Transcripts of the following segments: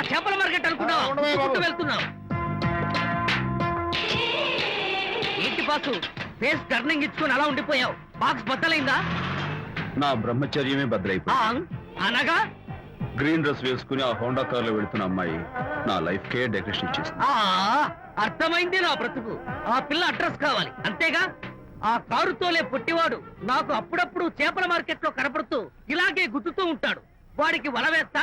ఇదేమన్నా చేపల మార్కెట్ అనుకున్నావా. చుట్టూ వెళ్తున్నావు ఏంటి బాసు? ఫేస్ టర్నింగ్ ఇచ్చుకొని అలా ఉండిపోయావు. బాక్స్ బద్దలైందా? నా బ్రహ్మచర్యమే బద్దలైపోయింది. అనగా? గ్రీన్ డ్రెస్ వేసుకుని ఆ హోండా కార్లో వెళుతున్న అమ్మాయి నా లైఫ్ కే డెకరేషన్ ఇచ్చేసింది. ఆ అర్థమైంది నా బ్రతుకు. ఆ పిల్ల అడ్రస్ కావాలి. అంతేగా? ఆ కారుతోలే పుట్టివాడు నాకు అప్పుడప్పుడు చేపల మార్కెట్లో కనపడుతూ ఇలాగే గుద్దుతూ ఉంటాడు. వాడికి వల వేస్తా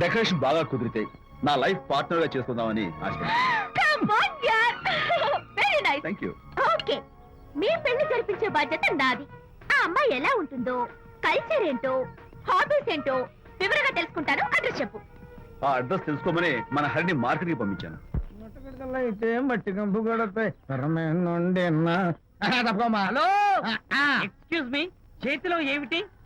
డెకరేషన్ బాగా కుదిరితే నా లైఫ్ పార్ట్నర్గా చేసుకుందామని ఆశ. థ్యాంక్ యూ ఓకే మీ పెళ్ళి జరిపించే బాధ్యత నాది. ఆ అమ్మాయి ఎలా ఉంటుందో కల్చర్ ఏంటో హాబీస్ ఏంటో వివరంగా తెలుసుకుంటాను. అడ్రస్ చెప్పు. ఆ అడ్రస్ తెలుసుకోమని మన హరిని మార్కెట్కి పంపించాను అయితే మట్టి కంపు కొడతాయి హలో! ఎక్స్క్యూజ్ మీ చేతిలో ఏమిటి?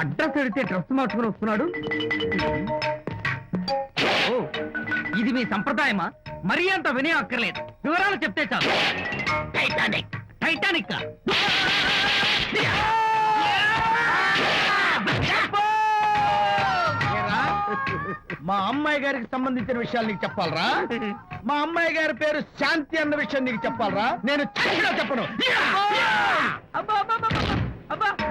అడ్రస్ అడిగితే డ్రెస్ మార్చుకుని వస్తున్నాడు. ఓ ఇది మీ సంప్రదాయమా? మరీ అంత వినయం అక్కర్లేదు. వివరాలు చెప్తే చాలు. టైటానిక్ టైటానిక్ మా అమ్మాయి గారికి సంబంధించిన విషయాలు నీకు చెప్పాలరా? మా అమ్మాయి గారి పేరు శాంతి అన్న విషయం నీకు చెప్పాలరా? నేను చచ్చినా చెప్పను. అబ్బా అబ్బా, అబ్బా అబ్బా.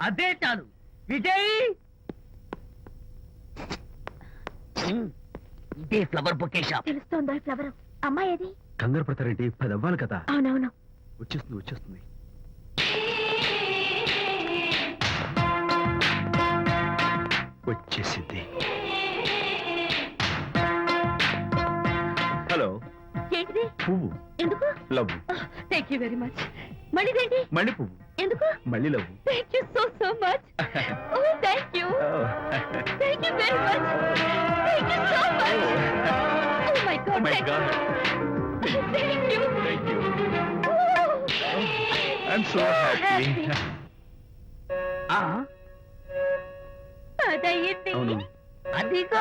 అదే చాలు. విజయ్! ఇదే ఫ్లవర్ బొకే షాప్ తెలుస్తోందా ఫ్లవర్ అమ్మాయి ఏది? కంగారు పడతారేంటి? పది అవ్వాలి కదా? అవునవును. వచ్చేస్తుంది వచ్చేస్తుంది. వచ్చేసింది. హలో. ఏంటిది? పువ్వు. ఎందుకు? Love. Thank you very much మళ్ళీదేంటి మళ్ళీ పువ్వు. ఎందుకు? మళ్ళీ love. Thank you so so much oh thank you thank you very much thank you so much oh my god my god thank you thank you I'm so happy అదయ్యింది అవును. అదిగో.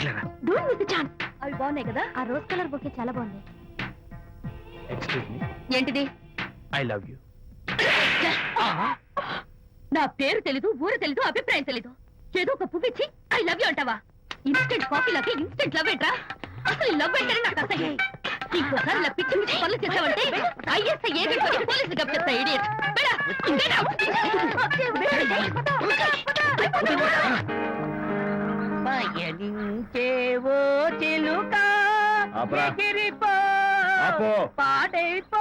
Don't miss the chance. అవి బాగున్నాయి కదా ఆ rose colour bouquet చాలా బాగుంది. Excuse me ఏంటిది? I love you నా పేరు తెలీదు ఊరు తెలీదు అభిప్రాయం తెలీదు. ఏదో ఒక పువ్వు ఇచ్చి ఐ లవ్ యూ అంటావా? ఇన్స్టెంట్ కాఫీ లకి ఇన్స్టెంట్ లవ్ ఏంట్రా? అసలు లవ్ ఏంటని నాకు అసహ్యం. ఇంకోసారి ఇలా పిచ్చి పిచ్చి పనులు చేసావంటే ఐఎస్ఐ ఏజెంట్ వచ్చి పోలీసులు కప్పిస్తా ఇడియట్ చిలుక. ఎగిరిపో, ఆపు. పాడైపో.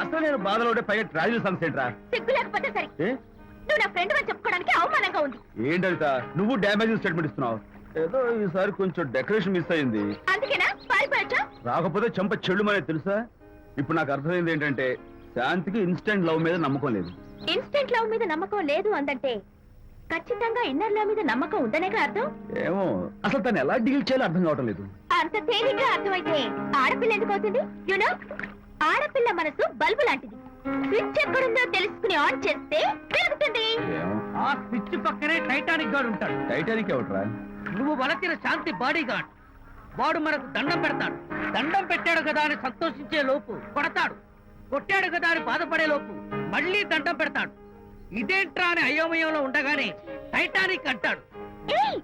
అసలు నేను బాధలో ఉంటే పైగా ట్రాజల్ సాంగ్స్ ఏంట్రా? సిగ్గు లేకపోతే సరే. ఏ? నువ్వు నా ఫ్రెండ్ అని చెప్పుకోవడానికి అవమానంగా ఉంది. ఏంటంట నువ్వు డ్యామేజింగ్ స్టేట్మెంట్ ఇస్తున్నావు. ఏదో ఈసారి కొంచెం డెకరేషన్ మిస్ అయింది. అందుకేనా? పారిపోయొచ్చా? రాకపోతే చెంప చెడుమనే తెలుసా? ఇప్పుడు నాకు అర్థమైంది ఏంటంటే శాంతికి ఇన్స్టెంట్ లవ్ మీద నమ్మకం లేదు. ఇన్స్టెంట్ లవ్ మీద నమ్మకం లేదు అందంటే ఖచ్చితంగా ఇన్నర్ లవ్ మీద నమ్మకం ఉందనేగా అర్థం? ఏమో అసలు తను ఎలా డీల్ చేయాలో అర్థం కావటం లేదు. అంత తేలిగ్గా అర్థమైతే ఆడపిల్ల ఎందుకు అవుతుంది? యునో ఆడపిల్ల మనసు బల్బు లాంటిది. స్విచ్ ఎక్కడుందో తెలుసుకుని ఆన్ చేస్తే పెరుగుతుంది ఏమో. ఆ స్విచ్ పక్కనే టైటానిక్ గాడు ఉంటాడు. టైటానిక్ ఎవట్రా నువ్వు వలచిన శాంతి బాడీ గార్డ్ వాడు మనకు దండం పెడతాడు. దండం పెట్టాడు కదా అని సంతోషించే లోపు కొడతాడు. కొట్టాడు కదా అని బాధపడే లోపు మళ్ళీ దండం పెడతాడు. ఇదేంట్రా అని అయోమయంలో ఉండగానే టైటానిక్ అంటాడు.